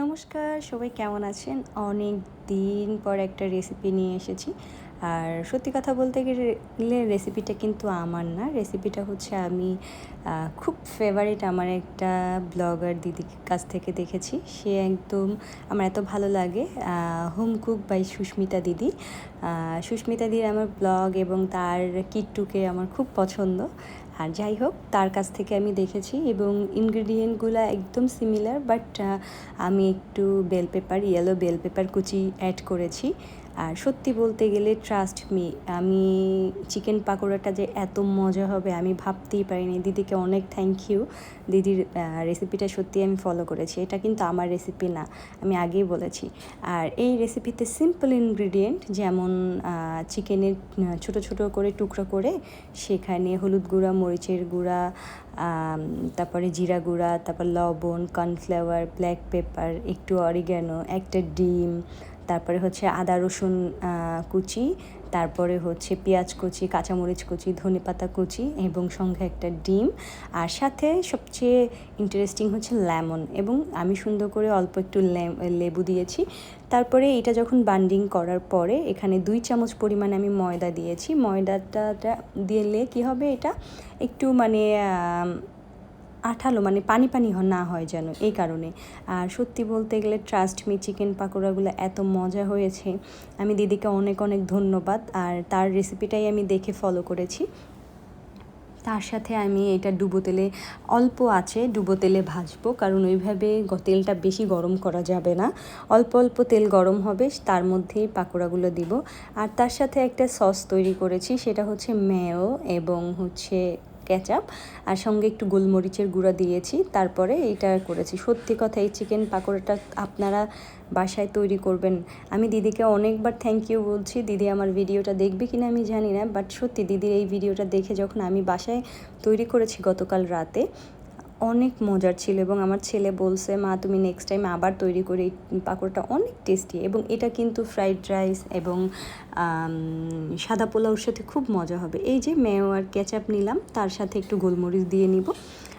নমস্কার, সবাই কেমন আছেন? অনেক দিন পর একটা রেসিপি নিয়ে এসেছি। আর সত্যি কথা বলতে গেলে রেসিপিটা কিন্তু আমার না। রেসিপিটা হচ্ছে আমি খুব ফেভারিট আমার একটা ব্লগার দিদির কাছ থেকে দেখেছি। সে একদম আমার এত ভালো লাগে হোম কুক বাই সুস্মিতা দিদি। সুস্মিতা দিদির আমার ব্লগ এবং তার কিটটুকে আমার খুব পছন্দ। আর যাই হোক, তার কাছ থেকে আমি দেখেছি এবং ইনগ্রেডিয়েন্টগুলো একদম সিমিলার বাট আমি একটু bell pepper yellow bell pepper কুচি অ্যাড করেছি। আর সত্যি বলতে গেলে ট্রাস্ট মি আমি চিকেন পাকোড়াটা যে এত মজা হবে আমি ভাবতেই পারিনি। দিদিকে অনেক থ্যাংক ইউ দিদির রেসিপিটা সত্যি আমি ফলো করেছি। এটা কিন্তু আমার রেসিপি না, আমি আগেই বলেছি। আর এই রেসিপিতে সিম্পল ইনগ্রিডিয়েন্ট যেমন চিকেনের ছোট ছোট করে টুকরো করে সেখানে হলুদ গুঁড়া, মরিচের গুঁড়া তারপরে জিরা গুঁড়া, তারপর লবণ কর্নফ্লাওয়ার ব্ল্যাক পেপার একটু অরিগ্যানো একটা ডিম তারপরে হচ্ছে আদা, রসুন কুচি, তারপরে হচ্ছে পেঁয়াজ কুচি, কাঁচামরিচ কুচি, ধনেপাতা কুচি এবং সঙ্গে একটা ডিম। আর সাথে সবচেয়ে ইন্টারেস্টিং হচ্ছে লেমন এবং আমি সুন্দর করে অল্প একটু লেবু দিয়েছি। তারপরে এটা যখন বান্ডিং করার পরে এখানে দুই চামচ পরিমাণে আমি ময়দা দিয়েছি। ময়দাটা দিলে কি হবে এটা? একটু মানে আঠালো মানে পানি পানি না হয় যেন, এই কারণে। আর সত্যি বলতে গেলে ট্রাস্ট মি চিকেন পাকোড়াগুলো এত মজা হয়েছে। আমি দিদিকে অনেক অনেক ধন্যবাদ, আর তার রেসিপিটাই আমি দেখে ফলো করেছি। তার সাথে আমি এটা ডুবো তেলে, অল্প আছে, ডুবো তেলে ভাজবো, কারণ ওইভাবে তেলটা বেশি গরম করা যাবে না। অল্প অল্প তেল গরম হবে, তার মধ্যেই পাকোড়াগুলো দিব। আর তার সাথে একটা সস তৈরি করেছি, সেটা হচ্ছে মেয়ো এবং হচ্ছে কেচাপ আর সঙ্গে একটু গোলমরিচের গুঁড়া দিয়েছি, তারপরে এইটা করেছি। সত্যি কথা, এই চিকেন পাকোড়াটা আপনারা বাসায় তৈরি করবেন। আমি দিদিকে অনেকবার থ্যাংক ইউ বলছি, দিদি আমার ভিডিওটা দেখবে কিনা আমি জানি না বাট সত্যি দিদির এই ভিডিওটা দেখে যখন আমি বাসায় তৈরি করেছি গতকাল রাতে অনেক মজার ছিল এবং আমার ছেলে বলছে, মা, তুমি নেক্সট টাইম আবার তৈরি করে এই পাকোড়াটা অনেক টেস্টি এবং এটা কিন্তু ফ্রাইড রাইস এবং সাদা পোলাওর সাথে খুব মজা হবে। এই যে মেয় আর কেচাপ নিলাম, তার সাথে একটু গোলমরিচ দিয়ে নিব।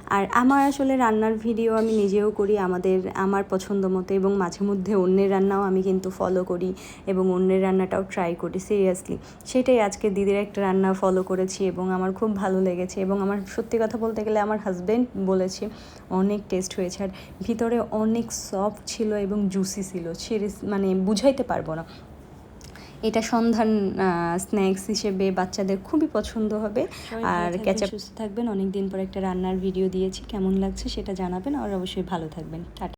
আর আমার আসলে রান্নার ভিডিও আমি নিজেও করি, আমাদের, আমার পছন্দ মতো এবং মাঝে মধ্যে অন্যের রান্নাও আমি কিন্তু ফলো করি এবং অন্যের রান্নাটাও ট্রাই করি সিরিয়াসলি সেটাই আজকে দিদির একটা রান্না ফলো করেছি এবং আমার খুব ভালো লেগেছে এবং আমার, সত্যি কথা বলতে গেলে আমার হাজব্যান্ড বলেছে, অনেক টেস্ট হয়েছে আর ভিতরে অনেক সফট ছিল এবং জুসি ছিল সিরিয়াস মানে বুঝাইতে পারব না। এটা সন্ধান স্ন্যাক্স হিসেবে বাচ্চাদের খুবই পছন্দ হবে। আর ক্যাচাপ সুস্থ থাকবেন। অনেক দিন পর একটা রান্নার ভিডিও দিয়েছি কেমন লাগছে সেটা জানাবেন আর অবশ্যই ভালো থাকবেন। টাটা।